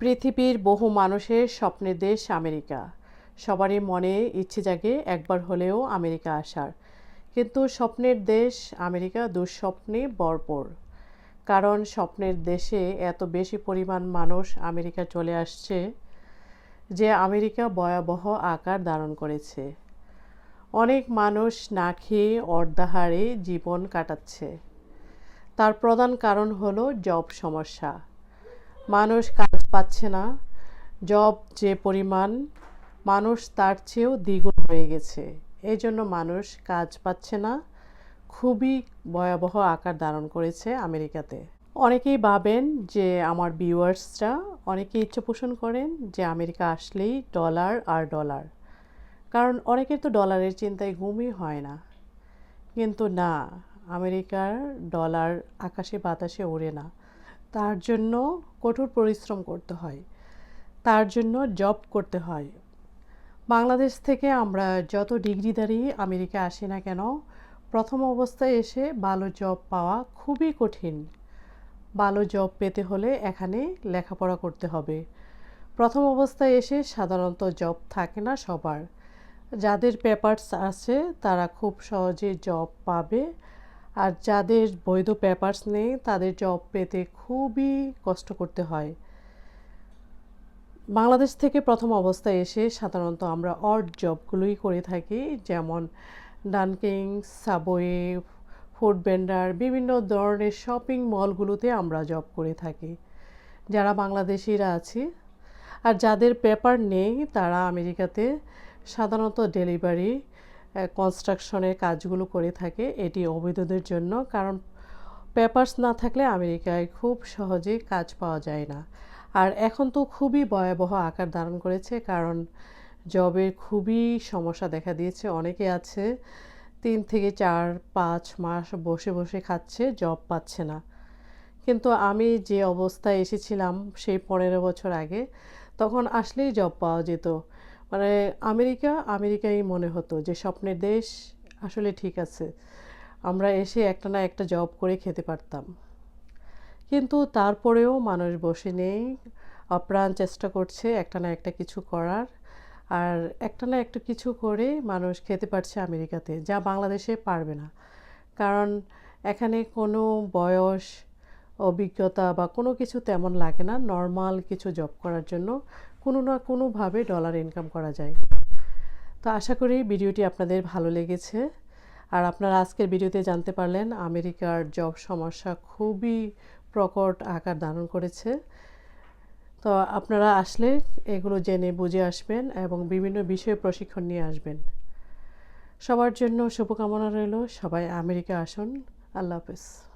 পৃথিবীর বহু মানুষের স্বপ্নের দেশ আমেরিকা। সবারই মনে ইচ্ছে জাগে একবার হলেও আমেরিকা আসার। কিন্তু স্বপ্নের দেশ আমেরিকা দুঃস্বপ্নে ভরপুর কারণ স্বপ্নের দেশে এত বেশি পরিমাণ মানুষ আমেরিকা চলে আসছে যে আমেরিকা ভয়াবহ আকার ধারণ করেছে। অনেক মানুষ না খেয়ে অর্ধাহারে জীবন কাটাচ্ছে। তার প্রধান কারণ হলো জব সমস্যা। মানুষ পাচ্ছে না। জব যে পরিমাণ, মানুষ তার চেয়েও দ্বিগুণ হয়ে গেছে। এই জন্য মানুষ কাজ পাচ্ছে না। খুবই ভয়াবহ আকার ধারণ করেছে আমেরিকাতে। অনেকেই ভাবেন যে আমার ভিউয়ার্সরা অনেকে ইচ্ছে পোষণ করেন যে আমেরিকা আসলেই ডলার আর ডলার। কারণ অনেকের তো ডলারের চিন্তায় ঘুমই হয় না। কিন্তু না, আমেরিকার ডলার আকাশে বাতাসে ওড়ে না। তার জন্য কঠোর পরিশ্রম করতে হয়, তার জন্য জব করতে হয়। বাংলাদেশ থেকে আমরা যত ডিগ্রিধারী আমেরিকা আসি না কেন, প্রথম অবস্থায় এসে ভালো জব পাওয়া খুবই কঠিন। ভালো জব পেতে হলে এখানে লেখাপড়া করতে হবে। প্রথম অবস্থায় এসে সাধারণত জব থাকে না সবার। যাদের পেপারস আছে তারা খুব সহজে জব পাবে আর যাদের বৈধ পেপারস নেই, তাদের জব পেতে খুবই কষ্ট করতে হয়। বাংলাদেশ থেকে প্রথম অবস্থায় এসে সাধারণত আমরা অড জবগুলোই করে থাকি, যেমন ডানকিং সাবওয়ে ফুড ভেন্ডার বিভিন্ন ধরনের শপিং মলগুলোতে আমরা জব করে থাকি। যারা বাংলাদেশিরা আছি, আর যাদের পেপার নেই, তারা আমেরিকাতে, সাধারণত ডেলিভারি কনস্ট্রাকশনের কাজগুলো করে থাকে এটি অবৈধদের জন্য। কারণ পেপার্স না থাকলে আমেরিকায় খুব সহজে কাজ পাওয়া যায় না। আর এখন তো খুবই ভয়াবহ আকার ধারণ করেছে, কারণ জবের খুবই সমস্যা দেখা দিয়েছে। অনেকে আছে, তিন থেকে চার, পাঁচ মাস বসে বসে খাচ্ছে, জব পাচ্ছে না। কিন্তু আমি যে অবস্থায় এসেছিলাম সেই পনেরো বছর আগে, তখন আসলেই জব পাওয়া যেত। মানে আমেরিকা, আমেরিকাই মনে হতো যে স্বপ্নের দেশ আসলে ঠিক আছে। আমরা এসে একটা না একটা জব করে খেতে পারতাম। কিন্তু তারপরেও মানুষ বসে নেই, অপ্রাণ চেষ্টা করছে একটা না একটা কিছু করার। আর একটা না একটা কিছু করে মানুষ খেতে পারছে আমেরিকাতে, যা বাংলাদেশে পারবে না। কারণ এখানে কোনো বয়স অভিজ্ঞতা বা কোনো কিছু তেমন লাগে না। নর্মাল কিছু জব করার জন্য কোনো না কোনোভাবে ডলার ইনকাম করা যায়। তো আশা করি ভিডিওটি আপনাদের ভালো লেগেছে। আর আপনারা আজকের ভিডিওতে জানতে পারলেন আমেরিকার জব সমস্যা খুবই প্রকট আকার ধারণ করেছে। তো আপনারা আসলে এগুলো জেনে বুঝে আসবেন এবং বিভিন্ন বিষয়ে প্রশিক্ষণ নিয়ে আসবেন। সবার জন্য শুভকামনা রইল। সবাই আমেরিকা আসুন। আল্লাহ হাফেজ।